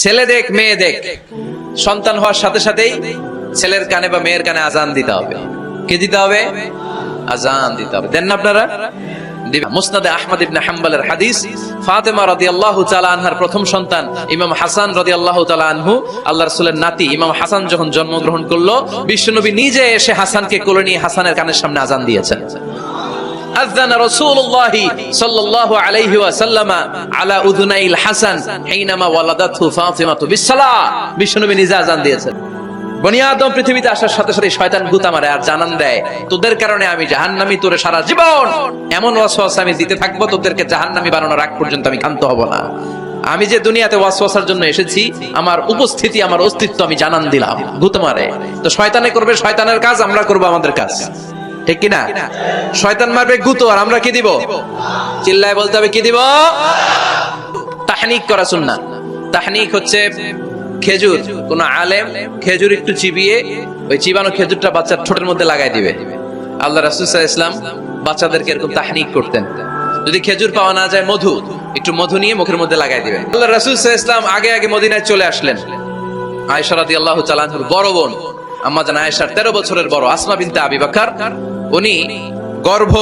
ছেলে দেখ, মেয়ে দেখ। সন্তান হওয়ার সাথে সাথেই ছেলের কানে বা মেয়ের কানে আজান দিতে হবে। কে দিতে হবে? আজান দিতে হবে। দেন না আপনারা? হাদিস, ফাতেমা প্রথম সন্তান ইমাম হাসান নাতি ইমাম হাসান যখন জন্মগ্রহণ করল, বিশ্বনবী নিজে এসে হাসানকে কোলে নিয়ে হাসানের কানের সামনে আজান দিয়েছেন। أذن رسول আযানা রাসূলুল্লাহ সাল্লাল্লাহু আলাইহি ওয়াসাল্লাম আলা উযুনাইল হাসান হিনামা ওয়ালাদাতহু ফাতিমাতু বিসসালাহ। বিশ্বনবী নিজে دي দিয়েছেন। বনিয়াদম পৃথিবীতে আসার সাথে সাথে শয়তান গুতা মারে আর জানান দেয়, তোদের কারণে আমি জাহান্নামি, তোরে সারা জীবন এমন ওয়াসওয়াস আমি দিতে থাকব, তোদেরকে জাহান্নামি বানানোর আগ পর্যন্ত আমি ক্ষান্ত হব না। আমি যে দুনিয়াতে ওয়াসওয়াসার জন্য এসেছি, আমার উপস্থিতি, আমার অস্তিত্ব আমি জানান দিলাম গুতমারে তো শয়তানে করবে, শয়তানের কাজ, আমরা করব আমাদের কাজ। ঠিক কিনা? শয়তান মারবে গুতো, আর আমরা কি দিব? চিল্লায় বলতে হবে, কি দিব? তাহনিক করা শুননা তাহনিক হচ্ছে খেজুর। কোন আলেম খেজুর একটু চিবিয়ে ওই চিবানো খেজুরটা বাচ্চার ঠোঁটের মধ্যে লাগাই দিবে। আল্লাহ রাসুল ইসলাম বাচ্চাদেরকে এরকম তাহনিক করতেন। যদি খেজুর পাওয়া না যায়, মধু, একটু মধু নিয়ে মুখের মধ্যে লাগাই দিবে আল্লাহ রাসুল ইসলাম আগে আগে মদিনায় চলে আসলেন। আয়েশা রাদিয়াল্লাহু তাআলা আনহার বড় বোন, আম্মা জান আয়েশার 13 বছরের বড় আসমা বিনতে আবি বকর উনি গর্ভ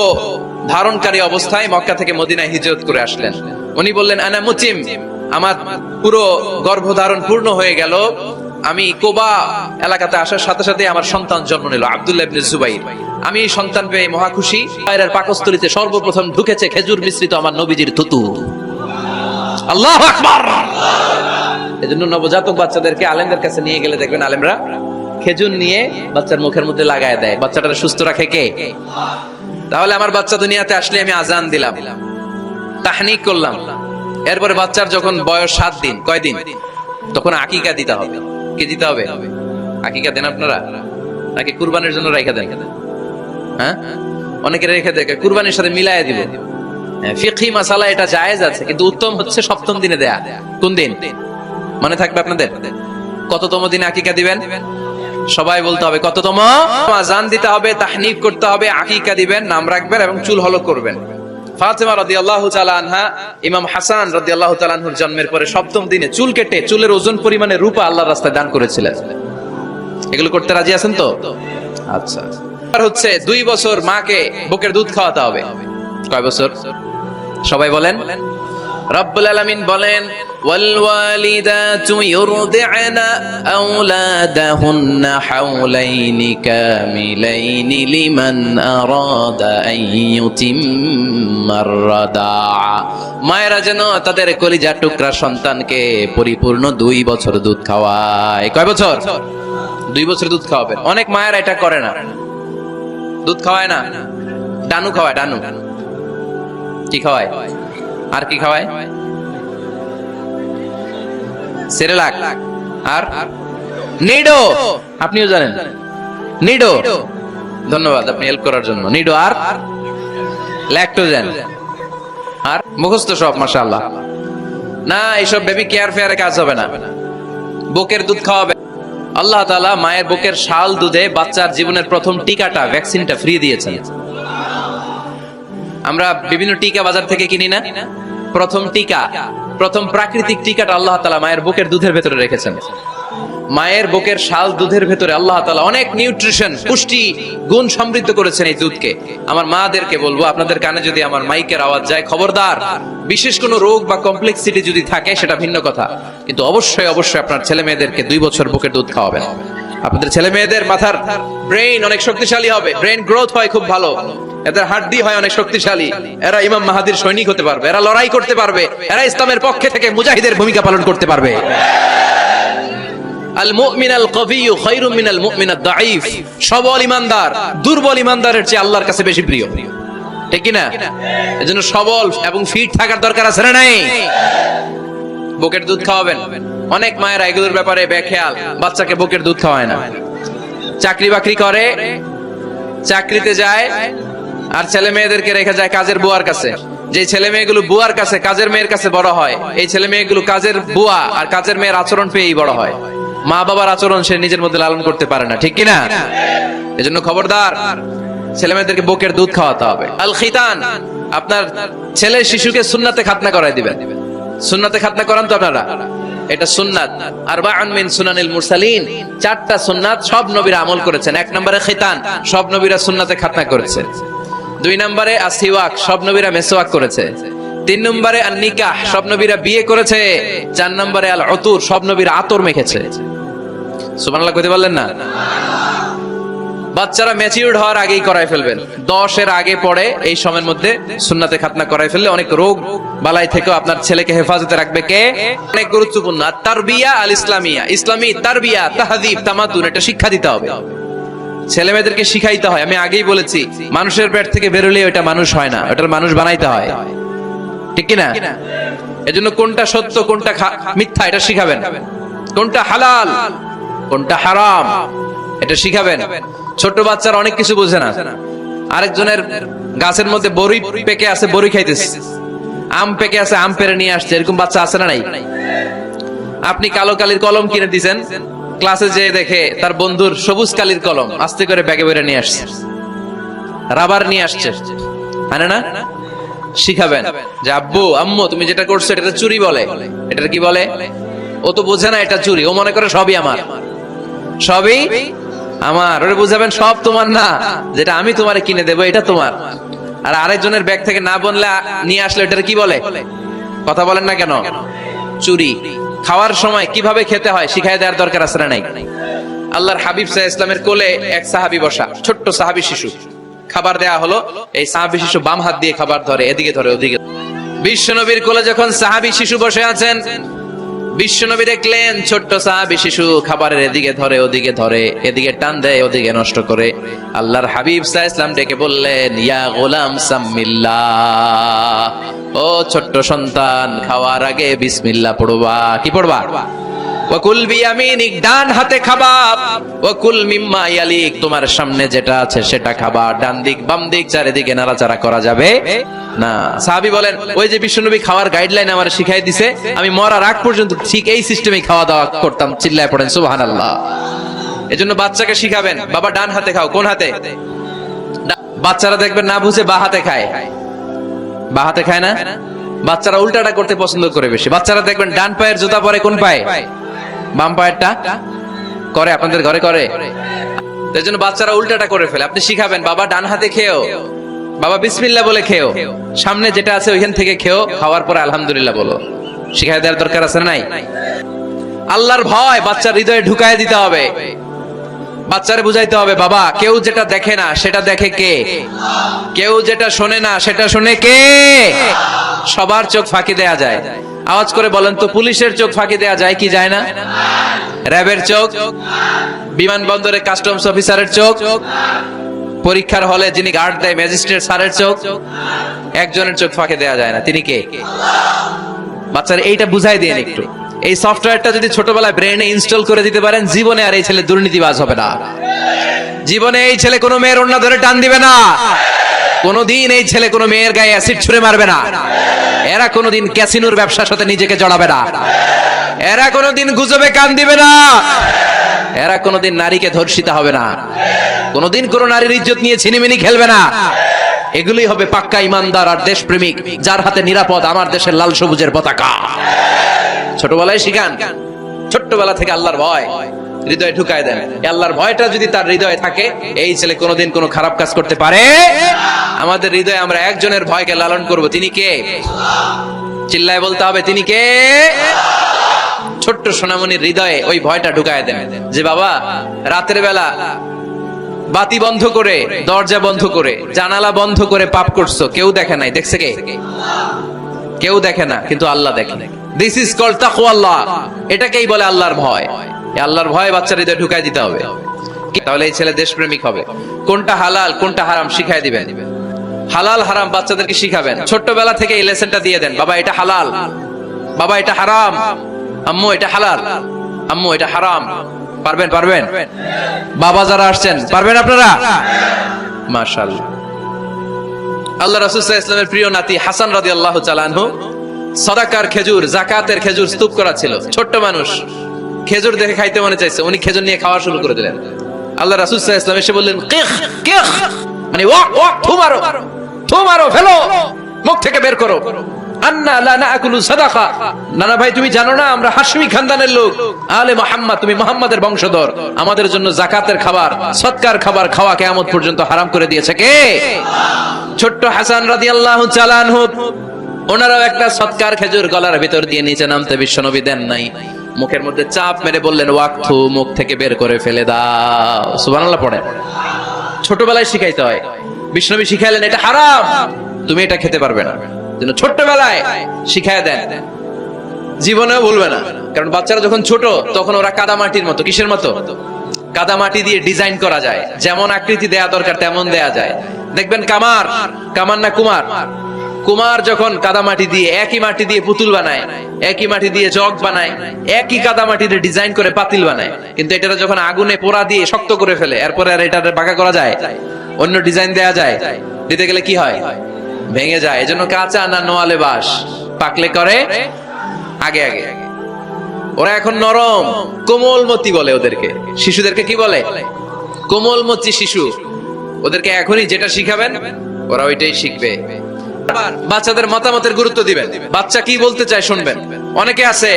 ধারণকারী অবস্থায় মক্কা থেকে মদিনায় হিজরত করে আসলেন। উনি বললেন, আনা মুচিম, আমার পুরো গর্ভধারণ পূর্ণ হয়ে গেল। আমি কোবা এলাকাতে আসার সাথে সাথে আমার সন্তান জন্ম নিল, আব্দুল্লাহ ইবনে জুবাইর। আমি এই সন্তান পেয়ে মহা খুশি। বাইরের পাকস্থলিতে সর্বপ্রথম ঢুকেছে খেজুর মিশ্রিত আমার নবীজির থুতু। আল্লাহু আকবার! এজন্য নবজাতক বাচ্চাদেরকে আলেমদের কাছে নিয়ে গেলে দেখবেন আলেমরা খেজুর নিয়ে বাচ্চার মুখের মধ্যে লাগায় দেয়। বাচ্চাটা সুস্থ রাখে কে? তাহলে আমার বাচ্চা দুনিয়াতে আসলে আমি আজান দিলাম। তাহনিক করলাম। এরপরে বাচ্চার যখন বয়স সাত দিন, কয় দিন? তখন আকিকা দিতে হবে। কি দিতে হবে? আকিকা দেন আপনারা? নাকি কুরবানির জন্য রেখে দেন? হ্যাঁ? অনেকে রেখে দেখে কুরবানির সাথে মিলায় দিব। ফিকহি মাসালা এটা জায়েজ আছে, কিন্তু উত্তম হচ্ছে সপ্তম দিনে দেয়া। কোন দিন? মনে থাকবে আপনাদের? কততম দিনে আকিকা দিবেন? সবাই বলতে হবে কততম? আজান দিতে হবে তাহনিক করতে হবে, আকিকা দিবেন, নাম রাখবেন এবং চুল হলক করবেন। ফাতেমা আনহা, ইমাম হাসান জন্মের পরে সপ্তম দিনে চুল কেটে চুলের ওজন পরিমাণে রূপা আল্লাহর রাস্তায় দান করেছিলেন। এগুলো করতে রাজি আছেন তো? আচ্ছা। আর হচ্ছে দুই বছর মাকে বুকের দুধ খাওয়াতে হবে। কয় বছর? সবাই বলেন। রব্বুল আলামিন বলেন والوالدات يرضعن أولادهن حولين كاملين لمن أراد أن يتم الرضاعة মায়েরা যেন তাদের কলিজার টুকরা সন্তানকে পরিপূর্ণ দুই বছর দুধ খাওয়ায় কয় বছর দুই বছর দুধ খাওয়াবেন অনেক মায়েরা এটা করে না দুধ খাওয়ায় না ডানু খাওয়ায় ডানু কি খাওয়ায় আর কি খাওয়ায়? আর? নিডো। আপনিও জানেন। নিডো। ধন্যবাদ আপনি হেল্প করার জন্য। নিডো আর? ল্যাকটোজেন আর? মুখস্থ সব, মাশাআল্লাহ। না, এইসব বেবি কেয়ার ফেয়ারে কাজ হবে না। বুকের দুধ খাওয়াবে। আল্লাহ তাআলা মায়ের বুকের শাল দুধে বাচ্চার জীবনের প্রথম টিকাটা ভ্যাকসিনটা ফ্রি দিয়েছেন। আমরা বিভিন্ন টিকা বাজার থেকে কিনি না। প্রথম টিকা, প্রথম প্রাকৃতিক টিকাটা আল্লাহ তালা মায়ের বুকের দুধের ভেতরে রেখেছেন। মায়ের বুকের শাল দুধের ভেতরে আল্লাহ তালা অনেক নিউট্রিশন, পুষ্টি, গুণ সমৃদ্ধ করেছেন এই দুধকে। আমার মাদেরকে বলব, আপনাদের কানে যদি আমার মাইকের আওয়াজ যায়, খবরদার, বিশেষ কোনো রোগ বা কমপ্লেক্সিটি যদি থাকে, সেটা ভিন্ন কথা। কিন্তু অবশ্যই অবশ্যই আপনার ছেলে মেয়েদেরকে দুই বছর বুকের দুধ খাওয়াবেন। আপনাদের ছেলে মেয়েদের মাথার ব্রেইন অনেক শক্তিশালী হবে। ব্রেইন গ্রোথ হয় খুব ভালো। এদের হাড্ডি হয় অনেক শক্তিশালী। এরা ইমাম মাহাদির সৈনিক হতে পারবে। এরা লড়াই করতে পারবে। এরা ইসলামের পক্ষে থেকে মুজাহিদের ভূমিকা পালন করতে পারবে। আল মুমিন আল কবিয়্যু খায়রুম মিনাল মুমিন সবল ইমানদার, দুর্বল ইমানদারের চেয়ে আল্লাহর কাছে বেশি প্রিয়। ঠিক না এজন্য সবল এবং ফিট থাকার দরকার আছে না নাই? বুকের দুধ খাওয়াবেন। অনেক মায়েরা এগুলোর ব্যাপারে বেখেয়াল, বাচ্চাকে বুকের দুধ খাওয়ায় না। চাকরি বাকরি করে, চাকরিতে যায়, আর ছেলে মেয়েদেরকে রেখে যায় কাজের বুয়ার কাছে। যে ছেলে মেয়েগুলো বুয়ার কাছে, কাজের মেয়ের কাছে বড় হয়, এই ছেলে মেয়েগুলো কাজের বুয়া আর কাজের মেয়ের আচরণ পেয়েই বড় হয়। মা বাবার আচরণ সে নিজের মধ্যে লালন করতে পারে না, ঠিক কিনা? এজন্য খবরদার, ছেলে মেয়েদেরকে বুকের দুধ খাওয়াতে হবে। আল খিতান, আপনার ছেলে শিশুকে সুন্নাতে খাতনা করাই দিবেন। সুন্নাতে খাতনা করান তো আপনারা? এটা সুন্নাত। আর মিন সুনানিল মুরসালিন। চারটা সুন্নাত সব নবীরা আমল করেছেন। এক নম্বরে খিতান, সব নবীরা সুন্নাতে খাতনা করেছে। দুই নম্বরে আসিওয়াক, সব নবীরা মেসওয়াক করেছে। তিন নম্বরে আর নিকাহ সব নবীরা বিয়ে করেছে। চার নম্বরে আল অতুর সব নবীরা আতর মেখেছে। সুবহানাল্লাহ কইতে পারলেন না? বাচ্চারা ম্যাচিউরড হওয়ার আগেই করাই ফেলবেন। দশের আগে পরে এই সময়ের মধ্যে সুন্নাতে খাতনা করাই ফেললে অনেক রোগ বালাই থেকেও আপনার ছেলেকে হেফাজতে রাখবে কে? অনেক গুরুত্বপূর্ণ। আর তারবিয়া আল ইসলামিয়া। ইসলামী তারবিয়া তাহাদিব তামাদুন এটা শিক্ষা দিতে হবে। ছেলে মেয়েদেরকে শিখাইতে হয়। আমি আগেই বলেছি, মানুষের পেট থেকে বেরোলে ওটা মানুষ হয় না ওটার মানুষ বানাইতে হয়। ঠিক কিনা? এজন্য কোনটা সত্য, কোনটা মিথ্যা, এটা শিখাবেন। কোনটা হালাল, কোনটা হারাম এটা শিখাবেন। ছোট বাচ্চারা অনেক কিছু বোঝে না। আরেকজনের গাছের মধ্যে বড়ি পেকে আছে, বড়ি খাইতেছে। আম পেকে আছে, আম পেরে নিয়ে আসছে। এরকম বাচ্চা আছে না নাই? আপনি কালো কালির কলম কিনে দিছেন। ক্লাসে যেয়ে দেখে তার বন্ধুর সবুজ কালির কলম, আস্তে করে ব্যাগে বেরে নিয়ে আসছে। রাবার নিয়ে আসছে। আনে না? শিখাবেন। যে আব্বু, আম্মু, তুমি যেটা করছ এটা চুরি বলে। এটা কি বলে? ও তো বোঝে না এটা চুরি। ও মনে করে সবই আমার। সবই আমার, ওরে বুঝাবেন, সব তোমার না। যেটা আমি তোমারে কিনে দেবো, এটা তোমার। আর আরেকজনের ব্যাগ থেকে না বললে নিয়ে আসলে এটা কি বলে? কথা বলেন না কেন? চুরি। খাওয়ার সময় কীভাবে খেতে হয় শিখাই দেওয়ার দরকার আছে না নাই? আল্লাহর হাবিব সাহ ইসলামের কোলে এক সাহাবি বসা, ছোট্ট সাহাবি শিশু। খাবার দেয়া হলো, এই সাহাবি শিশু বাম হাত দিয়ে খাবার ধরে, এদিকে ধরে, ওদিকে। বিশ্ব নবীর কোলে যখন সাহাবি শিশু বসে আছেন বিশ্বনবী দেখলেন ছোট্ট সাহাবি শিশু খাবারের এদিকে ধরে, ওদিকে ধরে, এদিকে টান দেয়, ওদিকে নষ্ট করে। আল্লাহর হাবিব সাহ ইসলাম ডেকে বললেন, ইয়া গোলাম সাম্মিল্লা ও ছোট্ট সন্তান, খাওয়ার আগে বিসমিল্লা পড়বা। কি পড়বা? ওয়াকুল বিয়ামিনিক, ডান হাতে খাবা ওয়াকুল মিম্মা ইয়ালিক, তোমার সামনে যেটা আছে সেটা খাবা ডান দিক, বাম দিক, চারিদিকে নাড়াচাড়া করা যাবে না। বলেন, ওই যে খাওয়ার গাইডলাইন আমার শিখাই দিছে, আমি মরার আগ পর্যন্ত ঠিক এই সিস্টেমে খাওয়া দাওয়া করতাম, চিল্লায় পড়েন, সুবহানাল্লাহ। এজন্য বাচ্চাকে শিখাবেন, বাবা, ডান হাতে খাও, কোন হাতে? বাচ্চারা দেখবেন না বুঝে, বা হাতে খায়। বা হাতে খায় না? বাচ্চারা উল্টাটা করতে পছন্দ করে বেশি। বাচ্চারা দেখবেন, ডান পায়ের জুতা পরে কোন পায়ে? বাম করে, আপনাদের ঘরে করে। তাই জন্য বাচ্চারা উল্টাটা করে ফেলে। আপনি শিখাবেন, বাবা, ডান হাতে খেও। বাবা, বিসমিল্লাহ বলে খেও। সামনে যেটা আছে ওইখান থেকে খেও। খাওয়ার পরে আলহামদুলিল্লাহ বলো। শিখাই দেওয়ার দরকার আছে নাই? আল্লাহর ভয় বাচ্চার হৃদয়ে ঢুকায় দিতে হবে। বাচ্চারে বুঝাইতে হবে, বাবা, কেউ যেটা দেখে না, সেটা দেখে কে? কেউ যেটা শোনে না, সেটা শুনে কে? সবার চোখ ফাঁকি দেয়া যায়। আওয়াজ করে বলেন তো, পুলিশের চোখ ফাঁকি দেয়া যায় কি যায় না? র্যাবের চোখ বিমানবন্দরে কাস্টমস অফিসারের চোখ, পরীক্ষার হলে যিনি গার্ড দেয় ম্যাজিস্ট্রেট স্যারের চোখ, একজনের চোখ ফাঁকে দেয়া যায় না। তিনি কে? বাচ্চারা, এইটা বুঝাই দিন একটু। এই সফটওয়্যারটা যদি ছোটবেলায় ব্রেনে ইনস্টল করে দিতে পারেন, জীবনে আর এই ছেলে দুর্নীতিবাজ হবে না। জীবনে এই ছেলে কোনো মেয়ের অন্য ধরে টান দিবে না। কোনোদিন এই ছেলে কোনো মেয়ের গায়ে অ্যাসিড ছুঁড়ে মারবে না। এরা কোনোদিন ক্যাসিনোর ব্যবসার সাথে নিজেকে জড়াবে না। এরা কোনোদিন গুজবে কান দিবে না। এরা কোনোদিন নারীকে ধর্ষিতা হবে না। কোনোদিন কোনো নারীর ইজ্জত নিয়ে ছিনিমিনি খেলবে না। এগুলি হবে পাক্কা ইমানদার আর দেশপ্রেমিক, যার হাতে নিরাপদ আমার দেশের লাল সবুজের পতাকা। ছোটবেলায় শিখান, ছোট্টবেলা থেকে আল্লাহর ভয়। হৃদয়ে ঢুকায় দেন। আল্লাহর ভয়টা যদি তার হৃদয়ে থাকে, এই ছেলে কোনোদিন কোনো খারাপ কাজ করতে পারে? আমাদের হৃদয়ে আমরা একজনের ভয়কে লালন করব। তিনি কে? চিল্লায় বলতে হবে, তিনি কে? ছোট্ট সোনামণির হৃদয়ে ওই ভয়টা ঢুকায় দেন। যে বাবা, রাতের বেলা বাতি বন্ধ করে, দরজা বন্ধ করে, জানালা বন্ধ করে পাপ করছ। কেউ দেখে নাই, দেখছে কে? কেউ দেখে না, কিন্তু আল্লাহ দেখে। দিস ইজ কল তাকওয়াল্লাহ এটাকেই বলে আল্লাহর ভয়। আল্লাহর ভয় বাচ্চার হৃদয়ে ঢুকাই দিতে হবে। তাহলে এই ছেলে দেশপ্রেমিক হবে। কোনটা হালাল, কোনটা হারাম শিখাই দিবেন। হালাল, হারাম বাচ্চাদেরকে শিখাবেন। ছোট্টবেলা থেকে এই লেসনটা দিয়ে দেন, বাবা, এটা হালাল। বাবা, এটা হারাম। আম্মু, এটা হালাল। আম্মু, এটা হারাম। পারবেন পারবেন? বাবা যারা আসছেন, পারবেন আপনারা? মাশাআল্লাহ। আল্লাহ রাসূল সাল্লাল্লাহু আলাইহি ইসলামের প্রিয় নাতি হাসান রাদিয়াল্লাহু তাআলা আনহু সদাকার খেজুর, জাকাতের খেজুর স্তূপ করা ছিল। ছোট্ট মানুষ। খেজুর দেখে খাইতে মনে চাইছে, উনি খেজুর নিয়ে খাওয়া শুরু করে দিলেন। আল্লাহ রাসূল ইসলাম এসে বললেন মানে ফেলো, মুখ থেকে বের করো। আন্না লা নাকুলু সাদাকা। নানা ভাই, তুমি জানো না, আমরা হাশমি খানদানের লোক। আলে মুহাম্মদ, তুমি মুহাম্মাদের বংশধর। আমাদের জন্য জাকাতের খাবার, সৎকার খাবার খাওয়া কিয়ামত পর্যন্ত হারাম করে দিয়েছে কে? ছোট্ট হাসান রাদিয়াল্লাহু চালানহু ওনারাও একটা সৎকার খেজুর গলার ভিতর দিয়ে নিচে নামতে বিশ্বনবী দেন নাই। মুখের মধ্যে চাপ মেরে বললেন ওয়াক্থু মুখ থেকে বের করে ফেলে দাও। সুবহানাল্লাহ পড়ে ছোটবেলায় শিখাইতে হয়। বিষ্ণবী শিখাইলেন, এটা হারাম। তুমি এটা খেতে পারবে না। যেন ছোট্টবেলায় শিখায় দেন। জীবনেও বলবে না। কারণ বাচ্চারা যখন ছোট, তখন ওরা কাদা মাটির মতো, কিসের মতো? কাদা মাটি দিয়ে ডিজাইন করা যায়। যেমন আকৃতি দেয়া দরকার, তেমন দেয়া যায়। দেখবেন কামার কামার না কুমার? কুমার যখন কাদা মাটি দিয়ে একই মাটি দিয়ে পুতুল বানায়, একই মাটি দিয়ে জগ বানায়, একই কাদা দিয়ে ডিজাইন করে পাতিল বানায়, কিন্তু এটা যখন আগুনে পোড়া দিয়ে শক্ত করে ফেলে, এরপরে আর এটা বাঁকা করা যায়, অন্য ডিজাইন দেয়া যায়, দিতে গেলে কি হয়? ভেঙে যায়। এজন্য কাঁচা না নোয়ালে বাস, পাকলে করে আগে আগে। ওরা এখন নরম, কোমলমতি বলে ওদেরকে। শিশুদেরকে কি বলে? কোমলমতি শিশু। ওদেরকে এখনই যেটা শিখাবেন, ওরা ওইটাই শিখবে। বাচ্চাদের মতামতের গুরুত্ব দিবেন। বাচ্চা কি বলতে চায় শুনবেন। অনেকে আছে,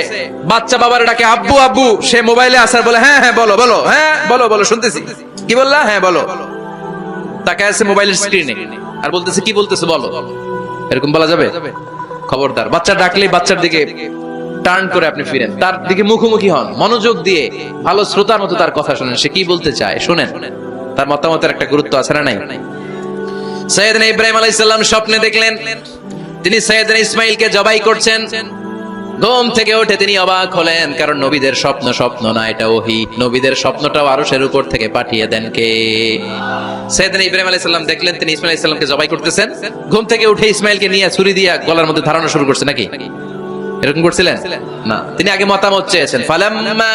বাচ্চা বাবার ডাকে, আব্বু আব্বু। সে মোবাইলে আসার বলে হ্যাঁ হ্যাঁ বলো বলো হ্যাঁ বলো বলো, শুনতেছি। কি বললা? হ্যাঁ বলো। তাকে আছে মোবাইলের স্ক্রিনে আর বলতেছে, কি বলতেছে, বলো। এরকম বলা যাবে? খবরদার। বাচ্চা ডাকলে বাচ্চার দিকে টার্ন করে আপনি ফিরেন। তার দিকে মুখোমুখি হন। মনোযোগ দিয়ে ভালো শ্রোতার মতো তার কথা শুনেন। সে কি বলতে চায়? শুনেন। তার মতামতের একটা গুরুত্ব আছে না নাই? সৈয়দনা ইব্রাহিম আলাইহিস সালাম স্বপ্নে দেখলেন, তিনি সৈয়দনা ইসমাইলকে জবাই করছেন। ঘুম থেকে উঠে তিনি অবাক হলেন, কারণ নবীদের স্বপ্ন স্বপ্ন না, এটা ওহি। নবীদের স্বপ্নটাও আরশের উপর থেকে পাঠিয়ে দেন কে? সৈয়দনা ইব্রাহিম আলাইহিস সালাম দেখলেন, তিনি ইসমাইল আলাইহিস সালামকে জবাই করতেছেন। ঘুম থেকে উঠে ইসমাইলকে নিয়ে ছুরি দিয়ে গলার মধ্যে ধারণা শুরু করছে নাকি? এরকম করছিলেন? না, তিনি আগে মতামত চেয়েছেন। ফালাম্মা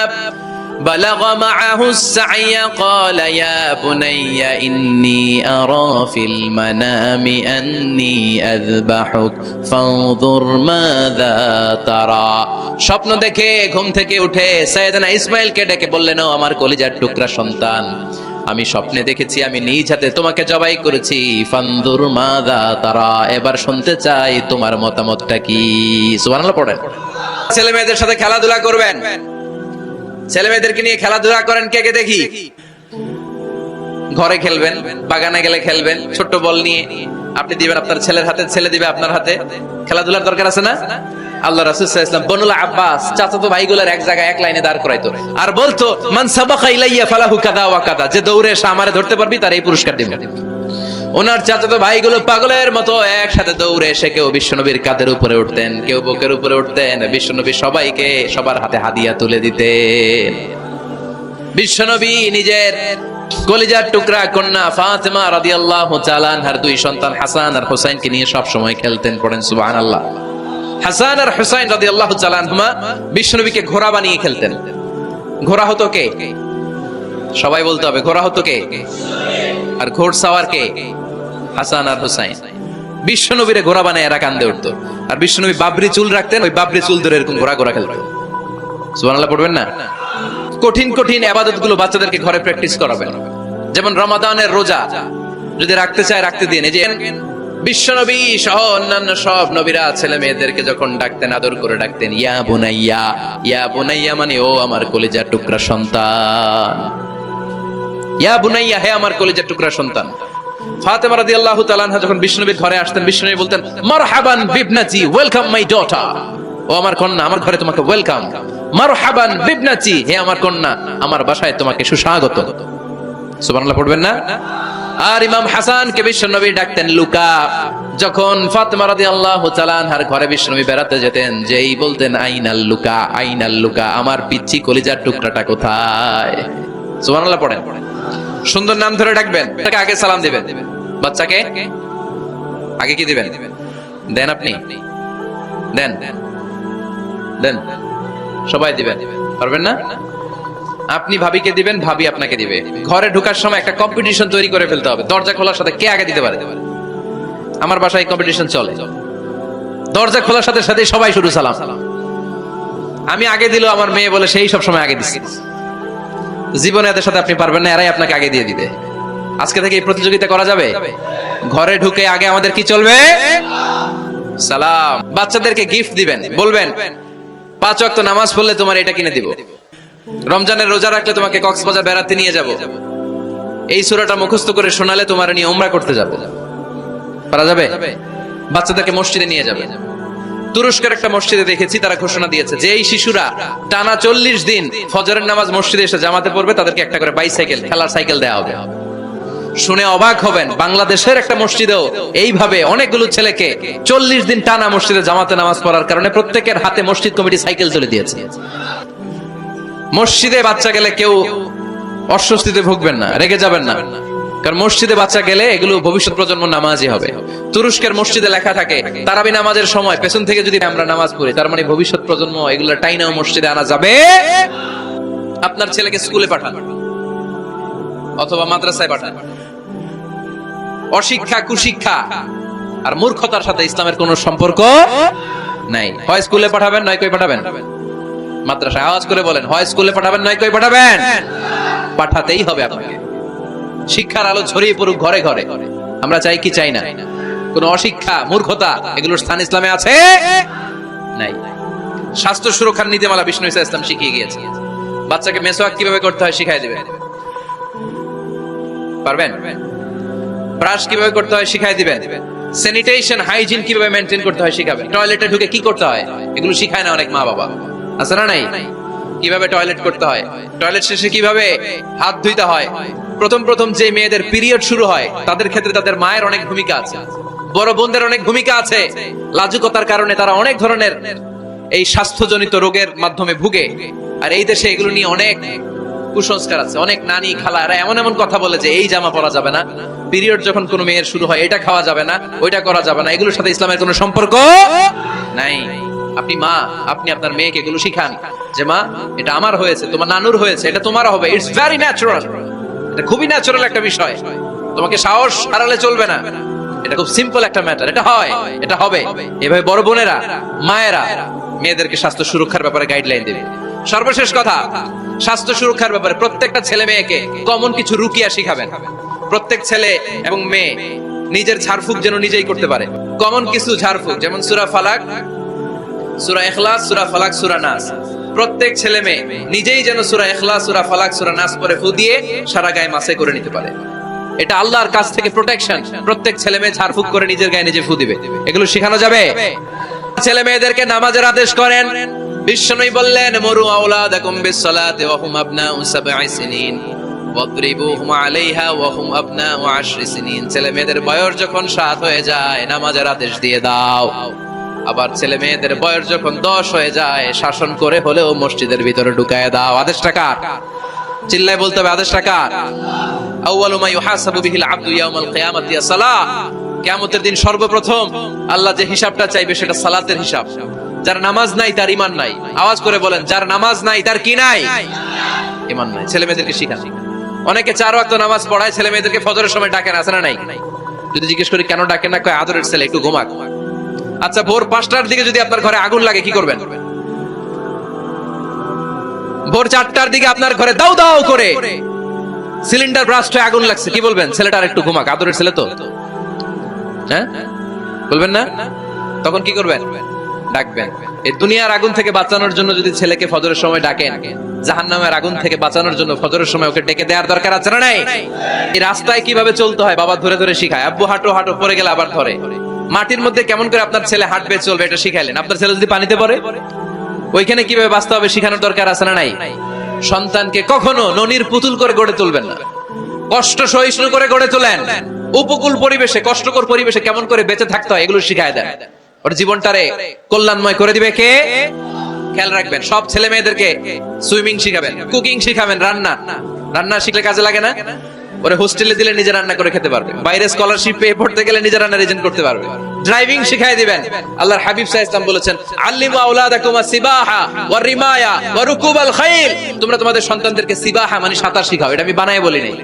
بلغ معه السعي قال يا بني إني أرى في المنام أني أذبحك فانظر ماذا ترى স্বপ্ন দেখে ঘুম থেকে উঠে সৈয়দনা ইসমাইলকে ডেকে বললেন ও আমার কলিজার টুকরা সন্তান আমি স্বপ্নে দেখেছি আমি নিজ হাতে তোমাকে জবাই করেছি ফান্দুর মাদা তারা এবার শুনতে চাই তোমার মতামতটা কি সুবহানাল্লাহ পড়েন ছেলে মেয়েদের সাথে খেলাধুলা করবেন ছেলে মেয়েদেরকে নিয়ে খেলাধুলা করেন কে কে দেখি? ঘরে খেলবেন, বাগানে গেলে খেলবেন, ছোট্ট বল নিয়ে আপনি দিবেন আপনার ছেলের হাতে, ছেলে দিবে আপনার হাতে। খেলাধুলার দরকার আছে না? আল্লাহ রাসূল ওয়াসাল্লাম বনুল আব্বাস চাচাতো ভাইগুলোর এক জায়গায় এক লাইনে দাঁড় করাইতো। আর বলতো, মান সাবাকা ইলাইয়া ফালাহু কাদা ওয়া কাদা। যে দৌড়ে এসে আমারে ধরতে পারবি, তার এই পুরস্কার দিব। ওনার চাচাতো ভাইগুলো পাগলের মতো একসাথে দৌড়ে এসে কেউ বিশ্বনবীর কাঁধের উপরে উঠতেন, কেউ বুকের উপরে উঠতেন। বিশ্বনবী সবাইকে সবার হাতে হাদিয়া তুলে দিতেন। বিশ্বনবী নিজের কলিজার টুকরা কন্যা ফাতেমা রাদিয়াল্লাহু আনহার দুই সন্তান হাসান আর হুসাইনকে নিয়ে সব সময় খেলতেন, পড়েন সুবহানাল্লাহ। হাসান আর হুসাইন রাদিয়াল্লাহু তাআলা আনহুমা বিশ্বনবীকে ঘোড়া বানিয়ে খেলতেন। ঘোড়া হতো কে? সবাই বলতে হবে, ঘোড়া হতো কে? আর ঘোড় সাওয়ার কে? হাসান আর হুসাইন। বিশ্বনবীরে ঘোড়া বানায় এরা কান্দে উঠতো। আর বিশ্বনবী বাবরি চুল রাখতেন, ওই বাবরি চুল ধরে এরকম ঘোড়া ঘোড়া খেলতো। সুবহানাল্লাহ, পড়বেন না? কঠিন কঠিন আবাদতগুলো বাচ্চাদেরকে ঘরে প্র্যাকটিস করাবেন। যেমন রমাদানের রোজা, যদি রাখতে চায় রাখতে দিন এই যে বিশ্বনবী সহ অন্যান্য সব নবীরা ছেলে মেয়েদেরকে যখন ডাকতেন, আদর করে ডাকতেন, ইয়া বুনাইয়া ইয়া বুনাইয়া মানে ও আমার কলিজার টুকরা সন্তান। ইয়া বুনাইয়া, হে আমার কলিজার টুকরা সন্তান। ফাতেমা রাদিয়াল্লাহু তাআলা আনহা যখন বিষ্ণুনবীর ঘরে আসতেন বলতেন, মারহাবান বিবনাতি ওয়েলকাম মাই ডটার। ও আমার কন্যা, আমার ঘরে তোমাকে ওয়েলকাম। মারহাবান বিবনাতি হে আমার কন্যা, আমার বাসায় তোমাকে সুস্বাগত। পড়বেন না? আর ইমাম বিশ্বনবী ডাকতেন, লুকা। যখন তাআলা আনহার ঘরে বিশ্বনবী বেড়াতে যেতেন, যেই বলতেন, আইনাল লুকা আইনাল লুকা, আমার পিচ্চি কলিজার টুকরাটা কোথায়? সুবহানাল্লাহ, পড়েন। সুন্দর নাম ধরে ডাকবেন, তাকে আগে সালাম দিবেন। বাচ্চাকে আগে কি দিবেন? দেন আপনি। দেন। দেন। সবাই দিবেন। পারবেন না? আপনি ভাবিকে দিবেন, ভাবি আপনাকে দিবে। ঘরে ঢোকার সময় একটা কম্পিটিশন তৈরি করে ফেলতে হবে। দরজা খোলার সাথে কে আগে দিতে পারে? আমার বাসায় কম্পিটিশন চলে। দরজা খোলার সাথে সাথে সবাই শুরু সালাম। আমি আগে দিল আমার মেয়ে বলে সেই সব সময় আগে দিচ্ছি জীবনে এদের সাথে আপনি পারবেন না, এরাই আপনাকে আগে দিয়ে দিবে। আজকে থেকে এই প্রতিযোগিতা করা যাবে? ঘরে ঢুকে আগে আমাদের কি চলবে? সালাম। বাচ্চাদেরকে গিফট দিবেন, বলবেন, পাঁচ ওয়াক্ত নামাজ পড়লে তোমার এটা কিনে দিব। রমজানের রোজা রাখলে তোমাকে কক্সবাজার বেড়াতে নিয়ে যাব। এই সূরাটা মুখস্থ করে শোনালে তোমার নিয়ে উমরা করতে যাব। পারা যাবে? বাচ্চাদেরকে মসজিদে নিয়ে যাবে। তুরস্কের একটা মসজিদে দেখেছি, তারা ঘোষণা দিয়েছে যে এই শিশুরা টানা চল্লিশ দিন ফজরের নামাজ মসজিদে এসে জামাতে পড়বে, তাদেরকে একটা করে বাইসাইকেল খেলার সাইকেল দেওয়া হবে। শুনে অবাক হবেন, বাংলাদেশের একটা মসজিদেও এইভাবে অনেকগুলো ছেলেকে চল্লিশ দিন টানা মসজিদে জামাতে নামাজ পড়ার কারণে প্রত্যেকের হাতে মসজিদ কমিটি সাইকেল তুলে দিয়েছে। মসজিদে বাচ্চা গেলে কেউ অস্বস্তিতে ভুগবেন না, রেগে যাবেন না। কারণ মসজিদে বাচ্চা গেলে এগুলো ভবিষ্যৎ প্রজন্ম নামাজই হবে। তুরস্কের মসজিদে লেখা থাকে, তারাবি নামাজের সময় পেছন থেকে যদি আমরা নামাজ পড়ি, তার মানে ভবিষ্যৎ প্রজন্ম এগুলো টাইনাও মসজিদে আনা যাবে। আপনার ছেলেকে স্কুলে পাঠান, অথবা মাদ্রাসায় পাঠান। অশিক্ষা, কুশিক্ষা। আর মূর্খতার সাথে ইসলামের কোনো সম্পর্ক নাই। হয় স্কুলে পাঠাবেন, নয় কই পাঠাবেন? মাদ্রাসায় আওয়াজ করে বলেন, হয় স্কুলে পাঠাবেন, নয় কই পাঠাবেন? পাঠাতেই হবে আপনাকে। শিক্ষার আলো ছড়িয়ে পড়ুক ঘরে ঘরে। আমরা চাই কি চাই না? কোন অশিক্ষা, মূর্খতা, এগুলোর স্থান ইসলামে আছে? নাই। স্বাস্থ্য সুরক্ষার নীতিমালা বিষ্ণু ইসা ইসলাম শিখিয়ে গিয়েছে। বাচ্চাকে মেসোয়াক কীভাবে করতে হয় শিখাই দিবেন পারবেন? ব্রাশ কীভাবে করতে হয় শিখাই দিবেন স্যানিটেশন হাইজিন কীভাবে মেনটেন করতে হয় শিখাবেন টয়লেটে ঢুকে কি করতে হয়? এগুলো শিখায় না অনেক মা বাবা। আছে না নাই? কীভাবে টয়লেট করতে হয়? টয়লেট শেষে কীভাবে হাত ধুইতে হয়? প্রথম প্রথম যে মেয়েদের পিরিয়ড শুরু হয়, তাদের ক্ষেত্রে তাদের মায়ের অনেক ভূমিকা আছে। বড় বোনদের অনেক ভূমিকা আছে। লাজুকতার কারণে তারা অনেক ধরনের এই স্বাস্থ্যজনিত রোগের মাধ্যমে ভুগে। আর এই দেশে এগুলো নিয়ে অনেক কুসংস্কার আছে। অনেক নানি খালা এরা এমন এমন কথা বলে যে এই জামা পরা যাবে না। পিরিয়ড যখন কোনো মেয়ের শুরু হয়, এটা খাওয়া যাবে না, ওইটা করা যাবে না। এগুলোর সাথে ইসলামের কোনো সম্পর্ক নাই। আপনি মা, আপনি আপনার মেয়েকে এগুলো শিখান যে, মা, এটা আমার হয়েছে, তোমার নানুর হয়েছে, এটা তোমার হবে। ইটস ভেরি ন্যাচারাল এটা খুবই ন্যাচুরাল একটা বিষয়। তোমাকে সাহস হারালে চলবে না। এটা খুব সিম্পল একটা ম্যাটার এটা হয়, এটা হবে। এভাবে বড় বোনেরা, মায়েরা মেয়েদেরকে স্বাস্থ্য সুরক্ষার ব্যাপারে গাইডলাইন দেবে। সর্বশেষ কথা, স্বাস্থ্য সুরক্ষার ব্যাপারে প্রত্যেকটা ছেলে মেয়েকে কমন কিছু রুকিয়া শিখাবেন। প্রত্যেক ছেলে এবং মেয়ে নিজের ঝাড়ফুঁক যেন নিজেই করতে পারে। কমন কিছু ঝাড়ফুঁক, যেমন সুরা ফালাক, সুরা এখলাস সুরা ফালাক, সুরা নাস। প্রত্যেক ছেলে মেয়ে নিজেই যেন সুরা এখলাস সুরা ফালাক, সুরা নাস পরে ফু দিয়ে সারা গায়ে মাসে করে নিতে পারে। এটা আল্লাহর কাছ থেকে প্রোটেকশন প্রত্যেক ছেলে মেয়ে ঝাড়ফুঁক করে নিজের গায়ে নিজে ফু দিবে। এগুলো শেখানো যাবে? ছেলে মেয়েদেরকে নামাজের আদেশ করেন। বিশ্বনবী বললেন, মরু আওলাদাকুম বিসসালাতি ওয়া হুম আবনাউ সাবঈ সিনিন। ওয়াদরিবুহুম আলাইহা ওয়া হুম আবনাউ আশরি সিনিন। ছেলে মেয়েদের বয়স যখন সাত হয়ে যায়, নামাজের আদেশ দিয়ে দাও। আবার ছেলে মেয়েদের বয়স যখন দশ হয়ে যায়, শাসন করে হলেও মসজিদের ভিতরে ঢুকায় দাও। আদেশটা কার? চিল্লায় বলতে হবে, আদেশটা কার? আউয়ালু মা ইউহাসাবু বিহিল আবদু ইয়াউমাল কিয়ামাতি সালাহ। কিয়ামতের দিন সর্বপ্রথম আল্লাহ যে হিসাবটা চাইবে সেটা সালাতের হিসাব। যার নামাজ নাই, তার ইমান নাই। আওয়াজ করে বলেন, যার নামাজ নাই, তার কি নাই? ইমান নাই। ছেলে মেয়েদেরকে শিখান। অনেকে চার ওয়াক্ত নামাজ পড়ায় ছেলে মেয়েদেরকে ফজরের সময় ডাকেন, আছে না নাই? যদি জিজ্ঞেস করি, কেন ডাকেন না? কয়, আদরের ছেলে, একটু ঘুমাক। আচ্ছা ভোর পাঁচটার দিকে যদি আপনার ঘরে আগুন লাগে, কি করবেন? ভোর চারটার দিকে আপনার ঘরে দাও দাও করে সিলিন্ডার ব্রাস্ট হয়ে আগুন লাগছে, কি বলবেন? ছেলেটার একটু ঘুমাক, আদরের ছেলে তো। হ্যাঁ? বলবেন না? তখন কি করবেন? ডাকবেন। এই দুনিয়ার আগুন থেকে বাঁচানোর জন্য যদি ছেলেকে ফজরের সময় ডাকেন, জাহান্নামের আগুন থেকে বাঁচানোর জন্য ফজরের সময় ওকে ডেকে দেওয়ার দরকার আছে না নাই? এই রাস্তায় কীভাবে চলতে হয় বাবা ধরে ধরে শিখায়, আব্বু হাঁটো হাঁটো পরে গেলে আবার ধরে। মাটির মধ্যে কেমন করে আপনার ছেলে হাঁটবে, চলবে, এটা শিখাইলেন। আপনার ছেলে যদি পানিতে পড়ে, ওইখানে কীভাবে বাঁচতে হবে শিখানোর দরকার আছে না নাই? সন্তানকে কখনো ননির পুতুল করে গড়ে তুলবেন না। কষ্ট সহিষ্ণু করে গড়ে তোলেন। উপকূল পরিবেশে, কষ্টকর পরিবেশে কেমন করে বেঁচে থাকতে হয়, এগুলো শিখায় দেন। ওর জীবনটারে কল্যাণময় করে দিবে কে? খেয়াল রাখবেন, সব ছেলে মেয়েদেরকে সুইমিং শিখাবেন, কুকিং শিখাবেন, রান্না। রান্না শিখলে কাজে লাগে না? ওরে হোস্টেলে দিলে নিজে রান্না করে খেতে পারবে। বাইরে স্কলারশিপ পেয়ে পড়তে গেলে নিজে রান্না রেজেন্ট করতে পারবে। ড্রাইভিং শিখাই দিবেন। আল্লাহর হাবিব সাহেব ইসলাম বলেছেন, আল্লিমু আওলাদাকুমা সিবাহা ওয়া রিমায়া ওয়া রুকুবাল খাইল। তোমরা তোমাদের সন্তানদেরকে সিবাহা মানে সাঁতার শিখাও, এটা আমি বানায় বলি নাই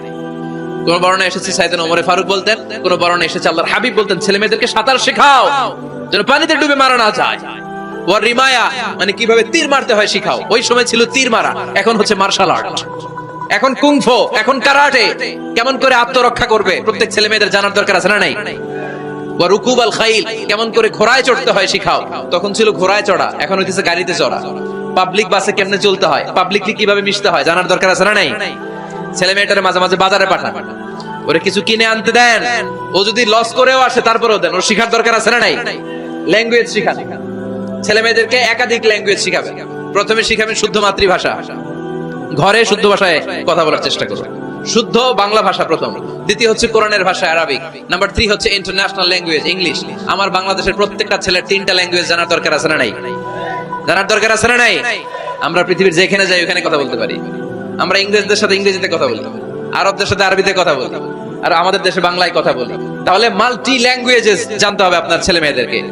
কোন বর্ণনা এসেছে সাইদান ওমরে ফারুক বলতেন, কোন বর্ণনা এসেছে আল্লাহর হাবিব বলতেন, ছেলে মেয়েদেরকে সাঁতার শেখাও। যেন পানিতে ডুবে মারা না যায়। রিমায়া মানে কীভাবে তীর মারতে হয় শিখাও। ওই সময় ছিল তীর মারা, এখন হচ্ছে মার্শাল আর্ট এখন কুংফো, এখন কারাটে, কেমন করে আত্মরক্ষা করবে? প্রত্যেক ছেলে মেয়েদের জানার দরকার আছে না নাই? কেমন করে ঘোড়ায় চড়তে হয় শিখাও। তখন ছিল ঘোড়ায় চড়া, এখন হইতেছে গাড়িতে চড়া। পাবলিক বাসে কেমনে চলতে হয়? পাবলিকলি কীভাবে মিশতে হয়? জানার দরকার আছে না নাই? ছেলে মেয়েটারে মাঝে মাঝে বাজারে পাঠান। ওরে কিছু কিনে আনতে দেন। ও যদি লস করেও আসে, তারপরেও দেন। ওর শিখার দরকার আছে না নাই? ল্যাঙ্গুয়েজ শিখান ছেলে মেয়েদেরকে একাধিক ল্যাঙ্গুয়েজ শিখাবেন প্রথমে শিখাবেন শুদ্ধ মাতৃভাষা। ঘরে শুদ্ধ ভাষায় কথা বলার চেষ্টা করুন শুদ্ধ বাংলা ভাষা প্রথম। দ্বিতীয় হচ্ছে কোরআনের ভাষা আরবিক নাম্বার থ্রি হচ্ছে ইন্টারন্যাশনাল ল্যাঙ্গুয়েজ ইংলিশ আমার বাংলাদেশের প্রত্যেকটা ছেলের তিনটা ল্যাঙ্গুয়েজ জানার দরকার আছে না নাই? জানার দরকার আছে না নাই? আমরা পৃথিবীর যেখানে যাই ওখানে কথা বলতে পারি। আমরা ইংরেজদের সাথে ইংরেজিতে কথা বলি। আরবদের সাথে আরবিতে কথা বলি। আর আমাদের দেশে বাংলায় কথা বলি। তাহলে মাল্টি ল্যাঙ্গুয়েজেস জানতে হবে আপনার ছেলে মেয়েদেরকে।